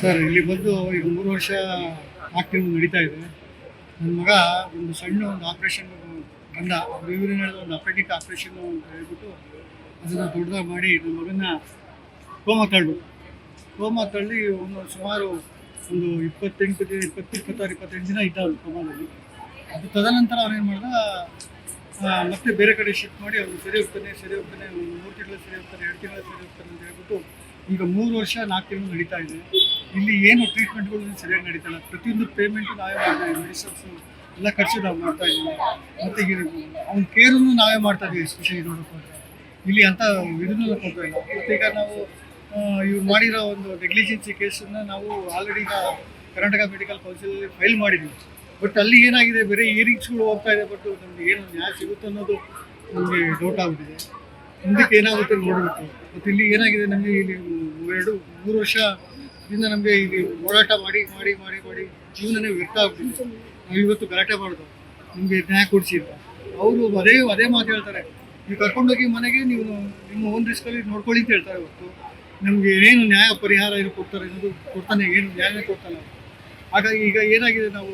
Sir, ಇಲ್ಲಿ ಬಂದು ಈಗ ಮೂರು ವರ್ಷ ಆಕ್ಟಿವ್ ನಡೀತಾ ಇದೆ. ನನ್ನ ಮಗ ಒಂದು ಸಣ್ಣ ಒಂದು ಆಪ್ರೇಷನ್ ಬಂದ. ಹೇಳಿದ್ರು, ಒಂದು ಅಪೆಟಿಕ್ ಆಪ್ರೇಷನ್ ಅಂತ ಹೇಳ್ಬಿಟ್ಟು ಅದನ್ನು ದೊಡ್ಡದಾಗಿ ಮಾಡಿ ನನ್ನ ಮಗನ ಕೋಮ ತಳ್ಳು. ಕೋಮ ತಳ್ಳಿ ಒಂದು ಸುಮಾರು ಒಂದು ಇಪ್ಪತ್ತೆಂಟು ದಿನ, ಇಪ್ಪತ್ತು, ಇಪ್ಪತ್ತಾರು, ಇಪ್ಪತ್ತೆಂಟು ದಿನ ಇದ್ದ ಅವ್ನು ಕೋಮಾದಲ್ಲಿ ಅದು ತದನಂತರ ಅವನೇನು ಮಾಡ್ದ ಮತ್ತೆ ಬೇರೆ ಕಡೆ ಶಿಫ್ಟ್ ಮಾಡಿ ಅವ್ರು ಸರಿ ಹೋಗ್ತಾನೆ ಸರಿ ಹೋಗ್ತಾನೆ ಒಂದು ಮೂರು ತಿಂಗಳು ಸರಿ ಹೋಗ್ತಾನೆ, ಎರಡು ತಿಂಗಳು ಸರಿ ಹೋಗ್ತಾನೆ ಅಂತ ಹೇಳ್ಬಿಟ್ಟು ಈಗ ಮೂರು ವರ್ಷ ನಾಲ್ಕು ತಿಂಗಳು ನಡೀತಾ ಇದೆ. ಇಲ್ಲಿ ಏನು ಟ್ರೀಟ್ಮೆಂಟ್ಗಳು ಸರಿಯಾಗಿ ನಡೀತಾ ಇಲ್ಲ. ಪ್ರತಿಯೊಂದು ಪೇಮೆಂಟ್ ನಾವೇ ಮಾಡ್ತಾ ಇದ್ದೀವಿ. ಮೆಡಿಸಿನ್ಸು ಎಲ್ಲ ಖರ್ಚು ನಾವು ಮಾಡ್ತಾ ಇದ್ದೀವಿ. ಮತ್ತೆ ಅವ್ನ ಕೇರನ್ನು ನಾವೇ ಮಾಡ್ತಾ ಇದ್ದೀವಿ. ಎಸ್ಪೆಷಲಿ ನೋಡೋಕೆ ಇಲ್ಲಿ ಅಂತ ವಿರುದ್ಧ ಕೊಡ್ತಾ ಮತ್ತು ಈಗ ನಾವು ಇವ್ರು ಮಾಡಿರೋ ಒಂದು ನೆಗ್ಲಿಜೆನ್ಸಿ ಕೇಸನ್ನು ನಾವು ಆಲ್ರೆಡಿ ಈಗ ಕರ್ನಾಟಕ ಮೆಡಿಕಲ್ ಕೌನ್ಸಿಲಲ್ಲಿ ಫೈಲ್ ಮಾಡಿದ್ವಿ ಬಟ್ ಅಲ್ಲಿ ಏನಾಗಿದೆ? ಬೇರೆ ಇಯರಿಂಗ್ಸ್ಗಳು ಹೋಗ್ತಾ ಇದೆ. ಬಟ್ ನಮ್ಗೆ ಏನು ನ್ಯಾಯ ಸಿಗುತ್ತೆ ಅನ್ನೋದು ನಮಗೆ ಡೌಟ್ ಆಗ್ಬಿಟ್ಟಿದೆ. ಮುಂದಕ್ಕೆ ಏನಾಗುತ್ತೆ ನೋಡಬೇಕು. ಮತ್ತು ಇಲ್ಲಿ ಏನಾಗಿದೆ? ನಮಗೆ ಇಲ್ಲಿ ಎರಡು, ಮೂರು ವರ್ಷದಿಂದ ನಮಗೆ ಇಲ್ಲಿ ಹೋರಾಟ ಮಾಡಿ ಮಾಡಿ ಮಾಡಿ ಮಾಡಿ ಜೀವನನೇ ವ್ಯರ್ಥ ಆಗ್ತೀವಿ ನಾವು ಇವತ್ತು ಗಲಾಟೆ ಮಾಡೋದು, ನಿಮಗೆ ನ್ಯಾಯ ಕೊಡಿಸಿ ಅಂತ ಅವರು ಅದೇ ಅದೇ ಮಾತು ಹೇಳ್ತಾರೆ. ನೀವು ಕರ್ಕೊಂಡೋಗಿ ಮನೆಗೆ ನೀವು ನಿಮ್ಮ ಓನ್ ರಿಸ್ಕಲ್ಲಿ ನೋಡ್ಕೊಳ್ಳಿ ಅಂತ ಹೇಳ್ತಾರೆ ಇವತ್ತು ನಮಗೆ ಏನೇನು ನ್ಯಾಯ ಪರಿಹಾರ ಏನು ಕೊಡ್ತಾರೆ ಅನ್ನೋದು ಕೊಡ್ತಾನೆ, ಏನು ನ್ಯಾಯ ಕೊಡ್ತಾನೆ ಹಾಗಾಗಿ ಈಗ ಏನಾಗಿದೆ ನಾವು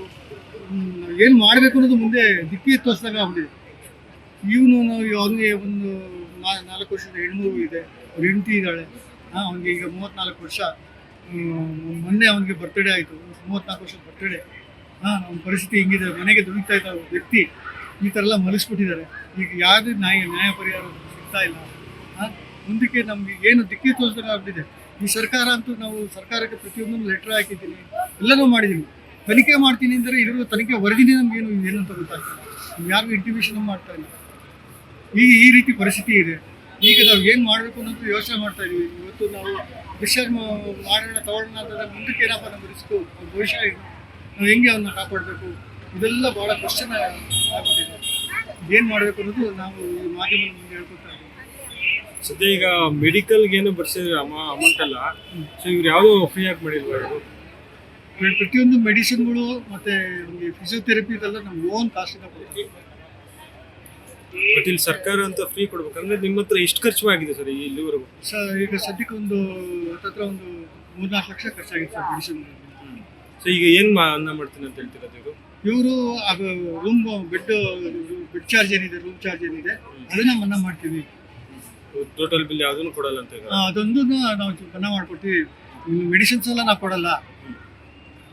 ಏನು ಮಾಡಬೇಕು ಅನ್ನೋದು ಮುಂದೆ ದಿಕ್ಕಿ ತೋರಿಸಿದಾಗ ಆಗ್ಬಿಟ್ಟಿದೆ. ಇವನು ಅವನಿಗೆ ಒಂದು ನಾಲ್ಕು ವರ್ಷದ ಹೆಣ್ಮಗು ಇದೆ. ಅವ್ರ ಹೆಂಡತಿ ಇದ್ದಾಳೆ. ಅವನಿಗೆ ಈಗ ಮೂವತ್ತ್ನಾಲ್ಕು ವರ್ಷ. ಮೊನ್ನೆ ಅವನಿಗೆ ಬರ್ತ್ಡೇ ಆಯಿತು ಮೂವತ್ತ್ನಾಲ್ಕು ವರ್ಷದ ಬರ್ತ್ಡೇ ಹಾಂ ನಮ್ಮ ಪರಿಸ್ಥಿತಿ ಹಿಂಗಿದೆ, ಮನೆಗೆ ದುಡಿತಾ ಇದ್ದ ವ್ಯಕ್ತಿ, ಈ ಥರ ಎಲ್ಲ ಮಲಿಸ್ಬಿಟ್ಟಿದ್ದಾರೆ ಈಗ ಯಾವುದೇ ನ್ಯಾಯ ನ್ಯಾಯ ಪರಿಹಾರ ಸಿಗ್ತಾ ಇಲ್ಲ. ಹಾಂ ಮುಂದಕ್ಕೆ ನಮಗೆ ಏನು ದಿಕ್ಕಿ ತೋರಿಸಿದಾಗ ಆಗ್ತಿದೆ ಈ ಸರ್ಕಾರ ಅಂತೂ ನಾವು ಸರ್ಕಾರಕ್ಕೆ ಪ್ರತಿಯೊಂದನ್ನು ಲೆಟ್ರ್ ಹಾಕಿದ್ದೀನಿ, ಎಲ್ಲನೂ ಮಾಡಿದ್ದೀವಿ ತನಿಖೆ ಮಾಡ್ತೀನಿ ಅಂದರೆ ಇದ್ರ ತನಿಖೆ ವರದಿನೇ ನಮಗೇನು ಏನು ಅಂತ ಗೊತ್ತಾಗ್ತಿಲ್ಲ. ಯಾರು ಯಾರಿಗೂ ಇಂಟಿಮೇಷನ್ ಮಾಡ್ತಾ ಇಲ್ಲ. ಈಗ ಈ ರೀತಿ ಪರಿಸ್ಥಿತಿ ಇದೆ. ಈಗ ನಾವು ಏನು ಮಾಡಬೇಕು ಅನ್ನೋದು ಯೋಚನೆ ಮಾಡ್ತಾ ಇದ್ದೀವಿ ಇವತ್ತು ನಾವು ಡಿಸ್ಚಾರ್ಜ್ ಮಾಡೋಣ ತಗೊಳ್ಳೋಣ ಅಂತಂದ್ರೆ ಮುಂದಕ್ಕೆ ಏನಪ್ಪ ನಮ್ಮ ರಿಸ್ಕು ಭವಿಷ್ಯ ನಾವು ಹೆಂಗೆ ಅವನ್ನ ಕಾಪಾಡಬೇಕು? ಇದೆಲ್ಲ ಭಾಳ ಕ್ವಶನ್ ಆಗ್ಬಿಟ್ಟಿದೆ. ಏನು ಮಾಡಬೇಕು ಅನ್ನೋದು ನಾವು ಈ ಮಾಧ್ಯಮದ ಮುಂದೆ ಹೇಳ್ಕೊತಾ ಇದ್ದೀವಿ ಸದ್ಯ ಈಗ ಮೆಡಿಕಲ್ಗೆ ಏನು ಬರ್ಸಿದ್ರೆ ಅಮೌಂಟ್ ಅಲ್ಲ ಸೊ ಇವ್ರು ಯಾವುದೋ ಫ್ರೀ ಆಗಿ ಮಾಡಿಲ್ವಾ ಇವರು ಪ್ರ- ಪ್ರತಿಯೊಂದು ಮೆಡಿಸಿನ್ಗಳು ಮತ್ತು ನಮಗೆ ಫಿಸಿಯೋಥೆರಪಿ ಇದೆಲ್ಲ ನಮ್ಮ ಓನ್ ಕಾಸ್ಟಿಂದ ಕೊಡ್ತೀವಿ ಬಟ್ ಇಲ್ಲಿ ಸರ್ಕಾರ ಅಂತ ಫ್ರೀ ಕೊಡ್ಬೇಕಂದ್ರೆ ನಿಮ್ಮ ಹತ್ರ ಎಷ್ಟು ಖರ್ಚು ಆಗಿದೆ ಸರ್ ಇಲ್ಲಿವರೆಗೂ? ಸರ್ ಈಗ ಸದ್ಯಕ್ಕೆ ಒಂದು ಹತ್ರ ಒಂದು ಮೂರ್ನಾಲ್ಕು ಲಕ್ಷ ಖರ್ಚಾಗಿತ್ತು ಸರ್ ಮೆಡಿಸಿನ್ ಸೊ ಈಗ ಏನು ಅನ್ನ ಮಾಡ್ತೀನಿ ಅಂತ ಹೇಳ್ತಿರೋದು ಇದು ಇವರು ಅದು ರೂಮ್ ಬೆಡ್ ಬೆಡ್ ಚಾರ್ಜ್ ಏನಿದೆ ರೂಮ್ ಚಾರ್ಜ್ ಏನಿದೆ ಅದನ್ನ ಮನ್ನಾ ಮಾಡ್ತೀವಿ. ಟೋಟಲ್ ಬಿಲ್ ಯಾವುದನ್ನು ಕೊಡಲ್ಲ ಅಂತ ಆ, ಅದೊಂದು ನಾವು ಮನ್ನಾ ಮಾಡ್ಕೊಡ್ತೀವಿ. ಮೆಡಿಸಿನ್ಸ್ ಎಲ್ಲ ನಾವು ಕೊಡಲ್ಲ.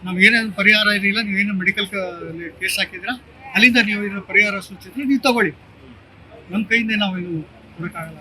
ನಾವು ಏನೇನು ಪರಿಹಾರ ಇರಲಿಲ್ಲ ನೀವೇನು ಮೆಡಿಕಲ್ ಕೇಸ್ ಹಾಕಿದ್ರ ಅಲ್ಲಿಂದ ನೀವು ಏನೋ ಪರಿಹಾರ ಸೂಚಿಸಿದ್ರೆ ನೀವು ತಗೊಳ್ಳಿ. ನಮ್ಮ ಕೈಯಿಂದ ನಾವು ಇದು ಕೊಡೋಕ್ಕಾಗಲ್ಲ